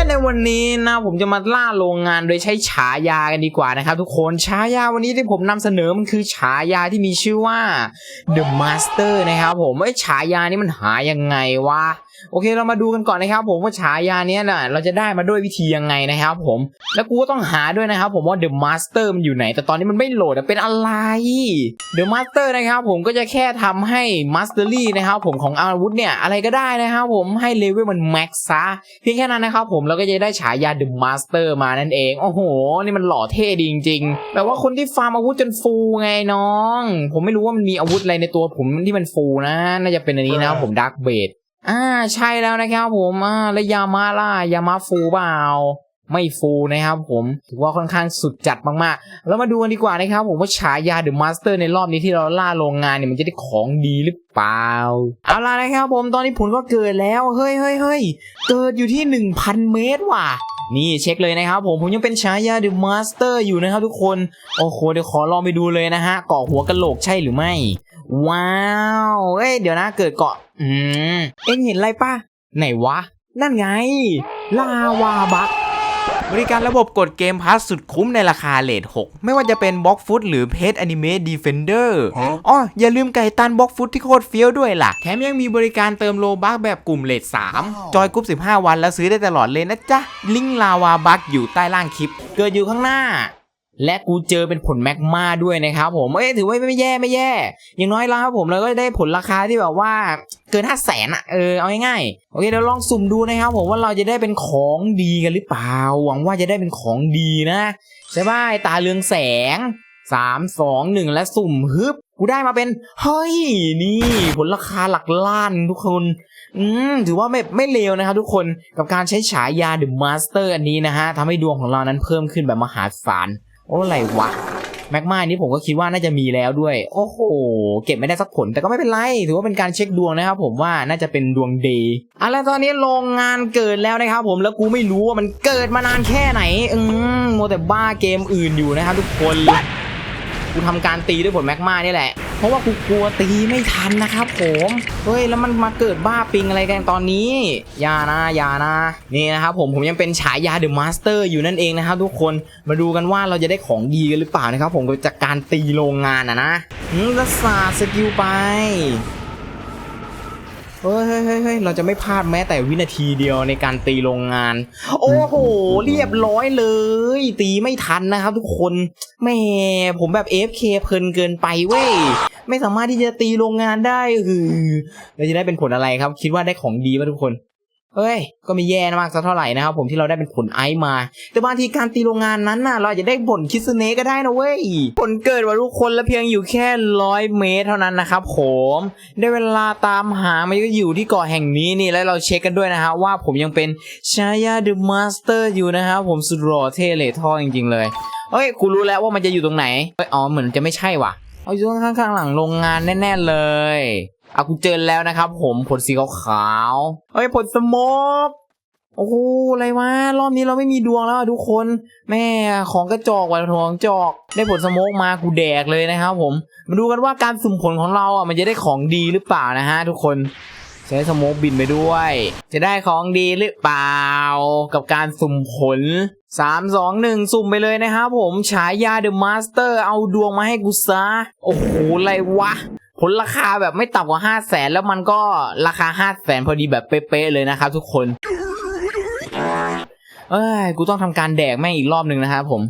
และในวันนี้นะผมจะมาล่าโรงงานโดยใช้ฉายากันดีกว่านะครับ ทุกคนฉายาวันนี้ที่ผมนำเสนอมันคือฉายาที่มีชื่อว่า The Master นะครับผมไอ้ฉายานี้มันหายังไงวะโอเคเรามาดูกันก่อนนะครับ ผมว่าฉายาเนี้ยนะเราจะได้มาด้วยวิธียังไงนะครับ ผม แล้วกูก็ต้องหาด้วยนะครับ ผมว่า The Master มันอยู่ไหน แต่ตอนนี้มันไม่โหลดเป็นอะไร The Master นะครับผมก็จะแค่ทำให้ Mastery นะครับผมของอาวุธเนี่ยอะไรก็ได้นะครับผมให้เลเวลมันแม็กซ์ซะเพียงแค่นั้นนะครับผมเราก็จะได้ฉายา The Master มานั่นเองโอ้โห นี่มันหล่อเท่ดีจริงๆแบบว่าคนที่ฟาร์มอาวุธจนฟูไงน้อง ผมไม่รู้ว่ามันมีอาวุธอะไรในตัวผมที่มันฟูนะ น่าจะเป็นอันนี้นะครับผมดักเบด อ่าใช่แล้วนะครับผมอ่าแล้วยามาล่ะยามาฟูเปล่าไม่ฟูนะครับผมถือว่าค่อนข้างสุดจัดมากๆ แล้วมาดูกันดีกว่านะครับผมว่าฉายา The Master ในรอบนี้ที่เราล่าโรงงานเนี่ยมันจะได้ของดีหรือเปล่า เอาล่ะนะครับผมตอนนี้ผลก็เกิดแล้ว เฮ้ยเฮ้ยเฮ้ยเกิดอยู่ที่ 1,000 เมตรว่ะ นี่เช็คเลยนะครับผมผมยังเป็นฉายา The Master อยู่นะครับทุกคน โอ้โหเดี๋ยวขอลองไปดูเลยนะฮะเกาะหัวกะโหลกใช่หรือไม่ ว้าวเอ้ยเดี๋ยวนะเกิดเกาะ อืม เอ็งเห็นอะไรป่ะ ไหนวะ นั่นไง ลาวาบักบริการระบบกดเกมพาสสุดคุ้มในราคาเลท6 ไม่ว่าจะเป็นบล็อกฟุตหรือเพจอนิเมะดีเฟนเดอร์อ๋ออย่าลืมไก่ตันบล็อกฟุตที่โคตรเฟี้ยวด้วยล่ะ แถมยังมีบริการเติมโลบักแบบกลุ่มเลท3 จอยกรุ๊ป 15 วันแล้วซื้อได้ตลอดเลยนะจ๊ะ ลิงก์ลาวาบักอยู่ใต้ล่างคลิป เกิดอยู่ข้างหน้า และกูเจอเป็นผลแมกมาด้วยนะครับผม เอ้ยถือว่าไม่แย่ไม่แย่ อย่างน้อยแล้วครับผมเราก็ได้ผลราคาที่แบบว่าเกินห้าแสนอะเออเอาง่ายๆโอเคเดี๋ยวลองสุ่มดูนะครับผมว่าเราจะได้เป็นของดีกันหรือเปล่า หวังว่าจะได้เป็นของดีนะใช่ป่ะไอ้ตาเรืองแสงสามสองหนึ่งและสุ่มฮึบกูได้มาเป็น เฮ้ย นี่ ผลราคาหลักล้านทุกคน อืมถือว่าไม่ไม่เลวนะครับทุกคนกับการใช้ฉายา The Master อันนี้นะฮะทำให้ดวงของเรานั้นเพิ่มขึ้นแบบมหาศาล โอ้ไรวะแมกมานี้ผมก็คิดว่าน่าจะมีแล้วด้วย โอ้โห เก็บไม่ได้สักผล แต่ก็ไม่เป็นไร ถือว่าเป็นการเช็คดวงนะครับผมว่าน่าจะเป็นดวงดีอะแล้วตอนนี้โรงงานเกิดแล้วนะครับผม แล้วกูไม่รู้ว่ามันเกิดมานานแค่ไหน อืมโมแต่บ้าเกมอื่นอยู่นะครับทุกคน กูทำการตีด้วยผลแมกมานี่แหละ เพราะว่ากูกลัวตีไม่ทันนะครับผมเฮ้ยแล้วมันมาเกิดบ้าปิงอะไรกันตอนนี้อย่านะอย่านะนี่นะครับผมผมยังเป็นฉายาเดอะมาสเตอร์อยู่นั่นเองนะครับทุกคนมาดูกันว่าเราจะได้ของดีกันหรือเปล่านะครับผมจากการตีโรงงานอะนะอืมแล้วสาสกิลไป เฮ้ยเฮ้ยเฮ้ยเราจะไม่พลาดแม้แต่วินาทีเดียวในการตีโรงงาน โอ้โห เรียบร้อยเลย ตีไม่ทันนะครับทุกคนแหม่ผมแบบ AFK เพลินเกินไปเว้ย ไม่สามารถที่จะตีโรงงานได้คือเราจะได้เป็นผลอะไรครับ คิดว่าได้ของดีป่ะทุกคน เฮ้ย ก็ไม่แย่มากสักเท่าไหร่นะครับผมที่เราได้เป็นผลไอซ์มา แต่บางทีการตีโรงงานนั้นน่ะ เราอาจจะได้ผลคิสเนะก็ได้นะเว้ย ผลเกิดว่าทุกคนและเพียงอยู่แค่ร้อยเมตรเท่านั้นนะครับผม ได้เวลาตามหามันก็อยู่ที่เกาะแห่งนี้นี่แล้วเราเช็คกันด้วยนะฮะว่าผมยังเป็นชายาเดอะมาสเตอร์อยู่นะครับผมสุดหล่อเท่เลยท่อจริงๆเลยเฮ้ยกูรู้แล้วว่ามันจะอยู่ตรงไหนเฮ้ยอ๋อเหมือนจะไม่ใช่ว่ะ เอาอยู่ข้างๆหลังโรงงานแน่ๆเลย อากูเจอแล้วนะครับ ผมผลสีขาวๆเฮ้ยผลสโมกโอ้โหอะไรวะรอบนี้เราไม่มีดวงแล้วทุกคน แม่ของกระจอกว่ะของจอก ได้ผลสโมกมากูแดกเลยนะครับ ผมมาดูกันว่าการสุ่มผลของเราอะมันจะได้ของดีหรือเปล่านะฮะทุกคนใช้สโมกบินไปด้วย จะได้ของดีหรือเปล่า กับการสุ่มผล 3 2 1 สุ่มไปเลยนะครับผมฉายาเดอะมาสเตอร์เอาดวงมาให้กูซะโอ้โหอะไรวะ ผลราคาแบบไม่ต่ำกว่า5 0 0แสนแล้วมันก็ราคา5 0 0แสนพอดีแบบเป๊ะๆเลยนะครับทุกคน เอ้ย กูต้องทำการแดกแม่งอีกรอบหนึ่งนะครับผม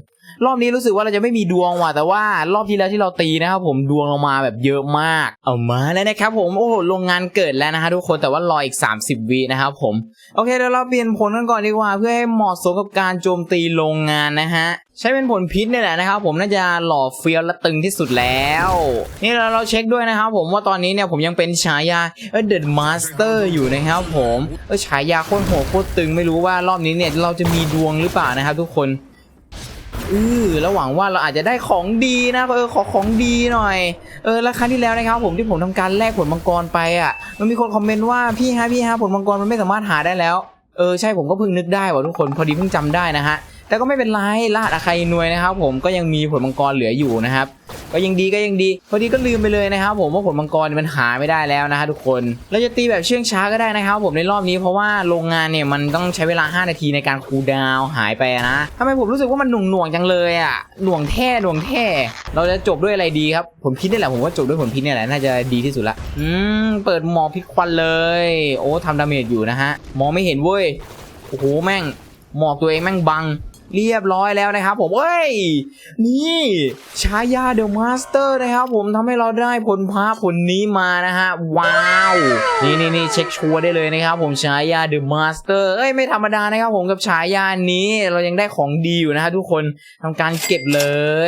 รอบนี้รู้สึกว่าเราจะไม่มีดวงว่ะแต่ว่ารอบที่แล้วที่เราตีนะครับผมดวงเรามาแบบเยอะมาก เอามาแล้วนะครับผมโอ้โหโรงงานเกิดแล้วนะฮะทุกคนแต่ว่ารออีก 30วินะครับผมโอเคเดี๋ยวเราเปลี่ยนผลกันก่อนดีกว่า เพื่อให้เหมาะสมกับการโจมตีโรงงานนะฮะใช้เป็นผลพิษเนี่ยแหละนะครับผมน่าจะหล่อเฟี้ยวและตึงที่สุดแล้ว นี่เราเราเช็คด้วยนะครับผมว่าตอนนี้เนี่ยผมยังเป็นฉายาเออเดอะมาสเตอร์อยู่นะครับผมเออฉายาโคตรโหดโคตรตึงไม่รู้ว่ารอบนี้เนี่ยเราจะมีดวงหรือเปล่านะครับทุกคน อือแล้วหวังว่าเราอาจจะได้ของดีนะเออขอของดีหน่อยเออแล้วครั้งที่แล้วนะครับผมที่ผมทำการแลกผลมังกรไปอะ มันมีคนคอมเมนต์ว่าพี่ฮะพี่ฮะผลมังกรมันไม่สามารถหาได้แล้วเออใช่ผมก็เพิ่งนึกได้ว่ะทุกคนพอดีเพิ่งจำได้นะฮะ แต่ก็ไม่เป็นไรรหัสอาคายนวยนะครับ ผมก็ยังมีผลมังกรเหลืออยู่นะครับ ก็ยังดีก็ยังดี พอดีก็ลืมไปเลยนะครับ ผมว่าผลมังกรมันหาไม่ได้แล้วนะฮะทุกคนเราจะตีแบบเชื่องช้าก็ได้นะครับ ผมในรอบนี้เพราะว่าโรงงานเนี่ยมันต้องใช้เวลา 5 นาทีในการคูลดาวหายไปนะทำไมผมรู้สึกว่ามันหน่วงหน่วงๆจังเลยอะหน่วงแท้หน่วงแท้เราจะจบด้วยอะไรดีครับผลพิษนี่แหละผมว่าจบด้วยผลพิษนี่แหละน่าจะดีที่สุดละอืมเปิดหมอพิษควันเลย โอ้ทำดาเมจอยู่นะฮะมองไม่เห็นเว้ยโอ้โหแม่งหมอกตัวเองแม่งบัง เรียบร้อยแล้วนะครับผมเอ้ย นี่ชายาเดอะมาสเตอร์นะครับผมทำให้เราได้ผลพาผลนี้มานะฮะ ว้าว นี่นี่นี่เช็คชัวร์ได้เลยนะครับผมชายาเดอะมาสเตอร์เอ้ย ไม่ธรรมดานะครับผมกับฉายานี้เรายังได้ของดีอยู่นะฮะทุกคนทำการเก็บเล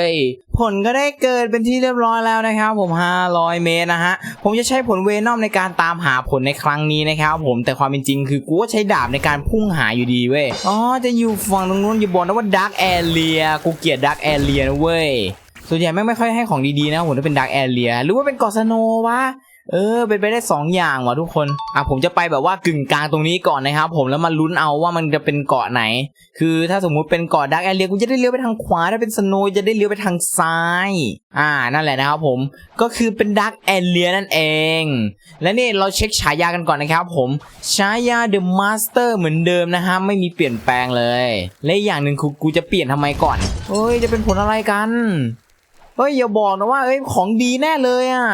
ย ผลก็ได้เกิดเป็นที่เรียบร้อยแล้วนะครับผม 500 เมตรนะฮะ ผมจะใช้ผลเวนอมในการตามหาผลในครั้งนี้นะครับผม แต่ความเป็นจริงคือกูก็ใช้ดาบในการพุ่งหาอยู่ดีเว้ย อ๋อ จะอยู่ฝั่งตรงนู้นอย่าบอกนะว่าดักแอเรีย กูเกลียดดักแอเรียนะเว้ย ส่วนใหญ่ไม่ไม่ค่อยให้ของดีๆนะผมถ้าเป็นดักแอเรีย หรือว่าเป็นกอสโนว์วะ เออเป็นไปได้สองอย่างว่ะทุกคนอะผมจะไปแบบว่ากึ่งกลางตรงนี้ก่อนนะครับ ผมแล้วมาลุ้นเอาว่ามันจะเป็นเกาะไหน คือถ้าสมมุติเป็นเกาะดักแอเรียกูจะได้เลี้ยวไปทางขวาถ้าเป็นสโนจะได้เลี้ยวไปทางซ้าย อ่านั่นแหละนะครับผมก็คือเป็นดักแอเรียนั่นเอง และนี่เราเช็คฉายากันก่อนนะครับ ผมฉายาเดอะมาสเตอร์เหมือนเดิมนะฮะไม่มีเปลี่ยนแปลงเลยและอย่างหนึ่งคือกูจะเปลี่ยนทำไมก่อนเฮ้ยจะเป็นผลอะไรกันเฮ้ยอย่าบอกนะว่าเอ้ยของดีแน่เลยอะ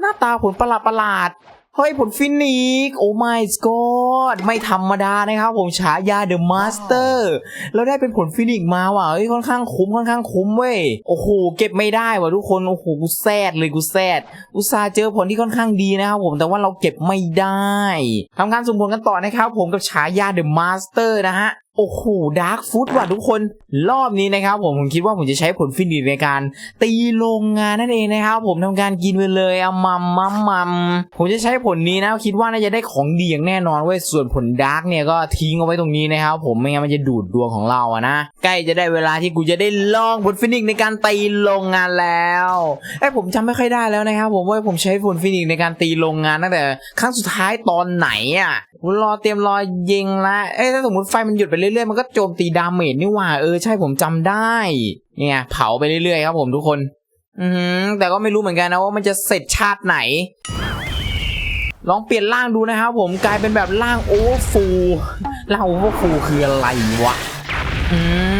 หน้าตาผลประหลาดประหลาดๆเฮ้ยผลฟินิกโอ้ my god ไม่ธรรมดานะครับผมฉายาเดอะมาสเตอร์เราได้เป็นผลฟินิกมาว่ะเฮ้ยค่อนข้างคุ้มค่อนข้างคุ้มเว้ยโอ้โหเก็บไม่ได้ว่ะทุกคนโอ้โหกูแซดเลยกูแซดอุตส่าห์เจอผลที่ค่อนข้างดีนะครับผมแต่ว่าเราเก็บไม่ได้ทำการสุ่มผลกันต่อนะครับผมกับฉายาเดอะมาสเตอร์นะฮะโอ้โหดาร์กฟุตว่ะทุกคนรอบนี้นะครับผมผมคิดว่าผมจะใช้ผลฟินิชในการตีโรงงานนั่นเองนะครับผมทำการกินไปเลยอะมัมมัมมัมผมจะใช้ผลนี้นะคิดว่าน่าจะได้ของดีอย่างแน่นอนเว้ยส่วนผลดาร์กเนี่ยก็ทิ้งเอาไว้ตรงนี้นะครับผมไม่งั้นมันจะดูดดวงของเราอะนะใกล้จะได้เวลาที่กูจะได้ลองผลฟินิชในการตีโรงงานแล้วไอ้ผมจำไม่ค่อยได้แล้วนะครับผมว่าผมใช้ผลฟินิชในการตีโรงงานตั้งแต่ครั้งสุดท้ายตอนไหนอะ รอเตรียมรอยิงละเอ้ยถ้าสมมติไฟมันหยุดไปเรื่อยๆ มันก็โจมตีดาเมจนี่หว่า เออใช่ผมจำได้ เนี่ย เผาไปเรื่อยๆครับผมทุกคน อืมแต่ก็ไม่รู้เหมือนกันนะว่ามันจะเสร็จชาติไหน ลองเปลี่ยนร่างดูนะครับผมกลายเป็นแบบร่างโอเวอร์ฟูร่างโอเวอร์ฟูคืออะไรวะ อืม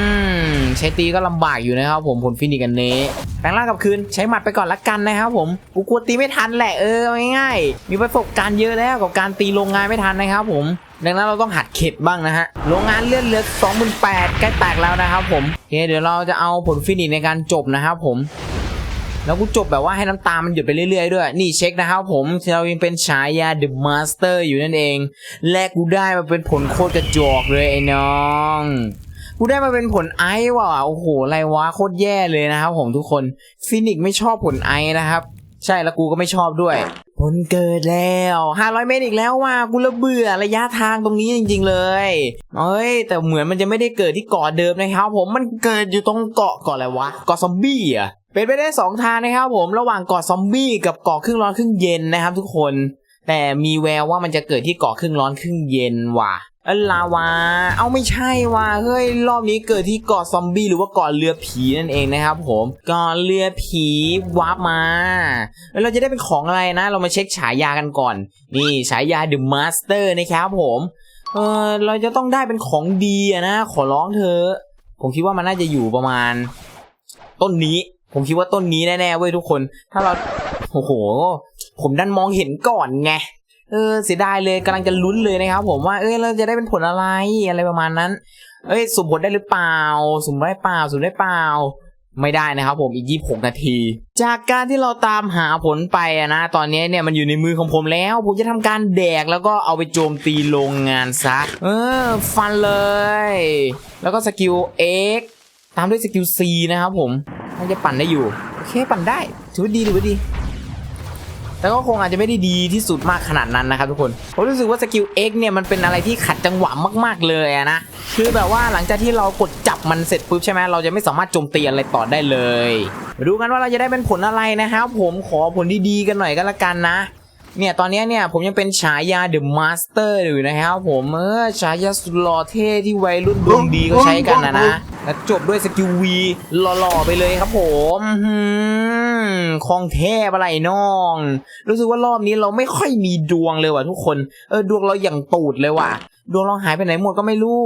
ใช้ตีก็ลำบากอยู่นะครับผมผลฟินิกันเนี้แปลงร่างกับคืนใช้หมัดไปก่อนละกันนะครับผมกูกลัวตีไม่ทันแหละเออง่ายๆมีประสบการณ์เยอะแล้วกับการตีโรงงานไม่ทันนะครับผม ดังนั้นเราต้องหัดเข็ดบ้างนะฮะโรงงานเลื่อนเหลือ2 8 0 0ใกล้แตกแล้วนะครับผมโอเคเดี๋ยวเราจะเอาผลฟินิชในการจบนะครับผมแล้วกูจบแบบว่าให้น้ำตามันหยุดไปเรื่อยๆด้วย นี่เช็คนะครับผมเรายังเป็นฉายา The Master อยู่นั่นเอง และกูได้มาเป็นผลโคตรกระจอกเลยไอ้น้อง กูได้มาเป็นผลไอว่ะ โอ้โหอะไรวะโคตรแย่เลยนะครับผมทุกคนฟินิกไม่ชอบผลไอนะครับ ใช่แล้วกูก็ไม่ชอบด้วย ผลเกิดแล้ว 500 เมตรอีกแล้วว่ะกูละเบื่อระยะทางตรงนี้จริง ๆ เลยเอ้ย แต่เหมือนมันจะไม่ได้เกิดที่เกาะเดิมนะครับ ผมมันเกิดอยู่ตรงเกาะเกาะอะไรวะเกาะซอมบี้อะเป็นไปได้สองทางนะครับผมระหว่างเกาะซอมบี้กับเกาะครึ่งร้อนครึ่งเย็นนะครับ ทุกคน แต่มีแววว่ามันจะเกิดที่เกาะครึ่งร้อนครึ่งเย็นว่ะ ออลลาวา เอาไม่ใช่ว่ะเฮ้ย รอบนี้เกิดที่เกาะซอมบี้หรือว่าเกาะเรือผีนั่นเองนะครับผมเกาะเรือผีวาร์ปมา แล้วเราจะได้เป็นของอะไรนะ เรามาเช็คฉายากันก่อน นี่ฉายา The Master นะครับผม เออเราจะต้องได้เป็นของดีอะนะ ขอร้องเธอ ผมคิดว่ามันน่าจะอยู่ประมาณ ต้นนี้ ผมคิดว่าต้นนี้แน่ๆเว้ยทุกคน ถ้าเรา โอ้โห ผมดันมองเห็นก่อนไง เออเสียดายเลยกำลังจะลุ้นเลยนะครับผมว่าเอ้ยเราจะได้เป็นผลอะไรอะไรประมาณนั้น เอ้ยสุ่มผลได้หรือเปล่า สุ่มได้เปล่า สุ่มได้เปล่า ไม่ได้นะครับผมอีก 26 นาที จากการที่เราตามหาผลไปนะ ตอนนี้เนี่ยมันอยู่ในมือของผมแล้ว ผมจะทำการแดกแล้วก็เอาไปโจมตีโรงงานซะ เออ ฟันเลย แล้วก็สกิล X ตามด้วยสกิล C นะครับผมน่าจะปั่นได้อยู่ โอเคปั่นได้ถือว่าดีถือว่าดี แต่ก็คงอาจจะไม่ได้ดีที่สุดมากขนาดนั้นนะครับทุกคนผมรู้สึกว่าสกิล X เนี่ยมันเป็นอะไรที่ขัดจังหวะมาก ๆเลยนะคือแบบว่าหลังจากที่เรากดจับมันเสร็จปุ๊บใช่ไหมเราจะไม่สามารถโจมตีอะไรต่อได้เลยมาดูกันว่าเราจะได้เป็นผลอะไรนะครับผมขอผลดีๆกันหน่อยก็แล้วกันนะเนี่ยตอนนี้เนี่ยผมยังเป็นฉายา The Master อยู่นะครับผมเออฉายาสุดหล่อเท่ที่วัยรุ่นดวงดีก็ใช้กันนะนะ แล้วจบด้วยสกิลวีหล่อๆไปเลยครับผมคลองแทบอะไรน้อง รู้สึกว่ารอบนี้เราไม่ค่อยมีดวงเลยว่ะทุกคน เออดวงเราอย่างตูดเลยว่ะ ดวงเราหายไปไหนหมดก็ไม่รู้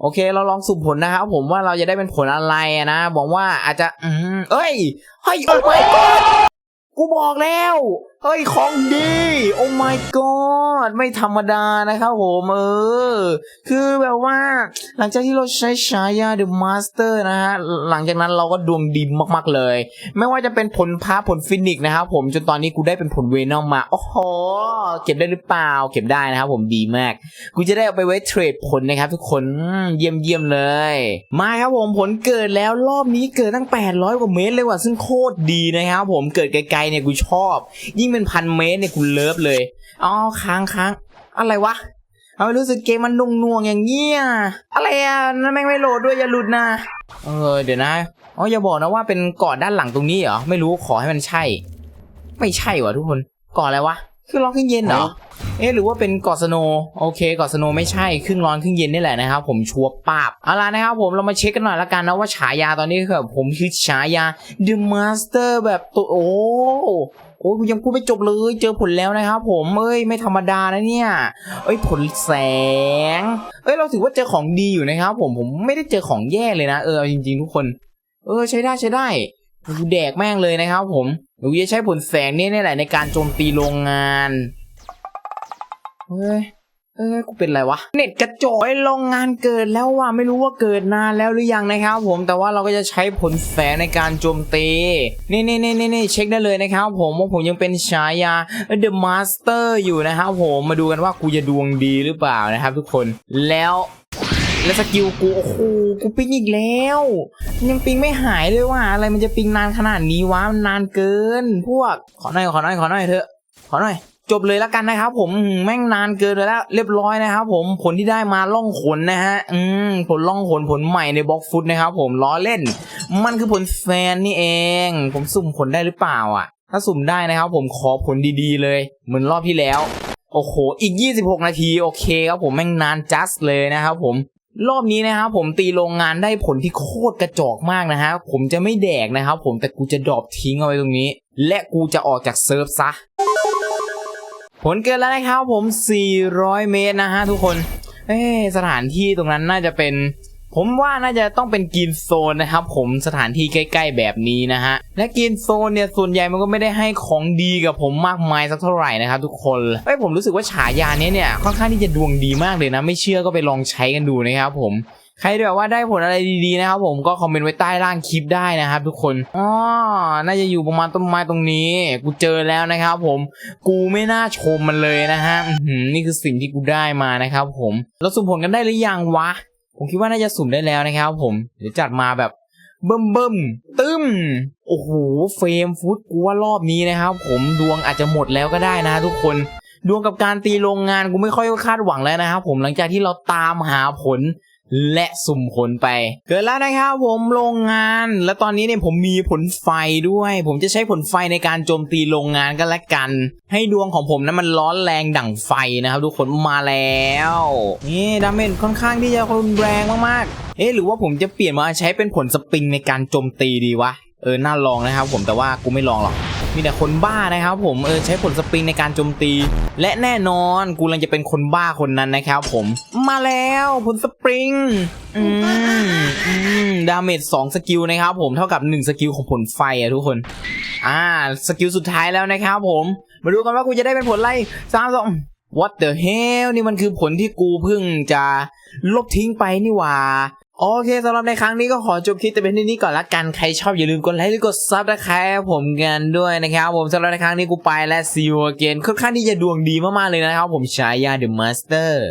โอเค เราลองสุ่มผลนะครับผมว่าเราจะได้เป็นผลอะไรนะบอกว่าอาจจะ อืมเอ้ยเฮ้ยโอ้ my god กูบอกแล้ว เฮ้ยของดี โอ้ my god ไม่ธรรมดานะครับผมเออ คือแบบว่าหลังจากที่เราใช้ฉายา The Master นะฮะ หลังจากนั้นเราก็ดวงดีมากๆเลย ไม่ว่าจะเป็นผลพาผลฟินิกนะครับผม จนตอนนี้กูได้เป็นผลเวนอมมา โอ้โห เก็บได้หรือเปล่า เก็บได้นะครับผมดีมาก กูจะได้เอาไปไว้เทรดผลนะครับทุกคนเยี่ยมเยี่ยมเลย มาครับผมผลเกิดแล้วรอบนี้เกิดตั้ง 800 กว่าเมตรเลยว่ะซึ่งโคตรดีนะครับผมเกิดไกลๆเนี่ยกูชอบ ยิ่งเป็นพันเมตรเนี่ยคุณเลิฟเลยอ๋อค้างค้างอะไรวะเอารู้สึกเกมมันนุ่งนวงอย่างเงี้ยอะไรอะนั่นแม่งไม่โหลดด้วยอย่าหลุดนะเออเดี๋ยวนะอ๋ออย่าบอกนะว่าเป็นเกาะด้านหลังตรงนี้เหรอไม่รู้ขอให้มันใช่ ไม่ใช่ว่ะทุกคนเกาะอะไรวะ คือร้อนขึ้นเย็นเหรอ เอ๊ะหรือว่าเป็นเกาะสโนว์โอเคเกาะสโนว์ไม่ใช่ครึ่งร้อนครึ่งเย็นนี่แหละนะครับผมชัวร์ปาบเอาล่ะนะครับผมเรามาเช็คกันหน่อยละกันนะว่าฉายาตอนนี้คือแบบผมคือฉายา The Master แบบตัวโอ้โอ้ยยังพูดไม่จบเลยเจอผลแล้วนะครับผมเอ้ยไม่ธรรมดานะเนี่ย เอ้ยผลแสง เอ้ยเราถือว่าเจอของดีอยู่นะครับผมผมไม่ได้เจอของแย่เลยนะเออเอาจริงๆทุกคน เออใช้ได้ใช้ได้ดูแดกแม่งเลยนะครับผม หนูจะใช้ผลแสงนี่นี่แหละในการโจมตีโรงงาน เฮ้ย เอ้ย กูเป็นไรวะ เน็ตกระจอยโรงงานเกิดแล้วว่ะ ไม่รู้ว่าเกิดนานแล้วหรือยังนะครับผม แต่ว่าเราก็จะใช้ผลแสงในการโจมตี นี่นี่นี่นี่เช็คได้เลยนะครับผมว่าผมยังเป็นฉายา The Master อยู่นะครับผม มาดูกันว่ากูจะดวงดีหรือเปล่านะครับทุกคน แล้ว แล้วสกิลกูโอ้โหกูปิงอีกแล้ว ยังปิงไม่หายเลยว่าอะไรมันจะปิงนานขนาดนี้วะมันนานเกิน พวกขอหน่อยขอหน่อยขอหน่อยเถอะ ขอหน่อย จบเลยแล้วกันนะครับผมอืมแม่งนานเกินเลยแล้ว เรียบร้อยนะครับ ผมผลที่ได้มาล่องขนนะฮะ อืมผลล่องขนผลใหม่ในบล็อกฟุตนะครับ ผมล้อเล่น มันคือผลแฟนนี่เอง ผมสุ่มผลได้หรือเปล่าอะ ถ้าสุ่มได้นะครับ ผมขอผลดีๆ เลย เหมือนรอบที่แล้วโอ้โห อีก 26 นาที โอเคครับผม แม่งนานจัสเลยนะครับผม รอบนี้นะครับผมตีโรงงานได้ผลที่โคตรกระจอกมากนะฮะผมจะไม่แดกนะครับผมแต่กูจะดรอปทิ้งเอาไว้ตรงนี้ และกูจะออกจากเซิร์ฟซะ ผลเกินแล้วนะครับผม 400 เมตรนะฮะทุกคน เอ้สถานที่ตรงนั้นน่าจะเป็น ผมว่าน่าจะต้องเป็นกรีนโซนนะครับผมสถานที่ใกล้ ๆ แบบนี้นะฮะและกรีนโซนเนี่ยส่วนใหญ่มันก็ไม่ได้ให้ของดีกับผมมากมายสักเท่าไหร่นะครับทุกคนเอ้ยผมรู้สึกว่าฉายาเนี้ยเนี่ยค่อนข้างที่จะดวงดีมากเลยนะ ไม่เชื่อก็ไปลองใช้กันดูนะครับผมใครแบบว่าได้ผลอะไรดีๆนะครับผมก็คอมเมนต์ไว้ใต้ล่างคลิปได้นะครับทุกคนอ๋อน่าจะอยู่ประมาณต้นไม้ตรงนี้ กูเจอแล้วนะครับผม กูไม่น่าชมมันเลยนะฮะนี่คือสิ่งที่กูได้มานะครับผมเราสุ่มผลกันได้หรือยังวะ ผมคิดว่าน่าจะสุ่มได้แล้วนะครับผมเดี๋ยวจัดมาแบบเบิ่มเบิ่มตึ้ม โอ้โห เฟรมฟุตกูว่ารอบนี้นะครับ ผมดวงอาจจะหมดแล้วก็ได้นะทุกคน ดวงกับการตีโรงงานกูไม่ค่อยคาดหวังแล้วนะครับผมหลังจากที่เราตามหาผล และสุ่มผลไป เกิดแล้วนะครับผมโรงงาน และตอนนี้เนี่ยผมมีผลไฟด้วย ผมจะใช้ผลไฟในการโจมตีโรงงานกันละกัน ให้ดวงของผมนั้นมันร้อนแรงดั่งไฟนะครับทุกคนมาแล้วนี่ดาเมจค่อนข้างที่จะรุนแรงมากๆ เอ๊ะหรือว่าผมจะเปลี่ยนมาใช้เป็นผลสปริงในการโจมตีดีวะเออน่าลองนะครับผมแต่ว่ากูไม่ลองหรอก มีแต่คนบ้านะครับผมเออใช้ผลสปริงในการโจมตี และแน่นอนกูลังจะเป็นคนบ้าคนนั้นนะครับผมมาแล้วผลสปริงอืมอืมดาเมจสองสกิลนะครับผมเท่ากับหนึ่งสกิลของผลไฟอะทุกคนอ่าสกิลสุดท้ายแล้วนะครับผมมาดูกันว่ากูจะได้เป็นผลอะไรสามสอง what the hell นี่มันคือผลที่กูเพิ่งจะลบทิ้งไปนี่หว่า โอเคสำหรับในครั้งนี้ก็ขอจบคลิปแต่เป็นที่นี้ก่อนละกันใครชอบอย่าลืมกดไลค์หรือกดซับนะครับผมกันด้วยนะครับผมสำหรับในครั้งนี้กูไปและ see you again ค่อนข้างที่จะดวงดีมากๆเลยนะครับผมฉายาเดอะมาสเตอร์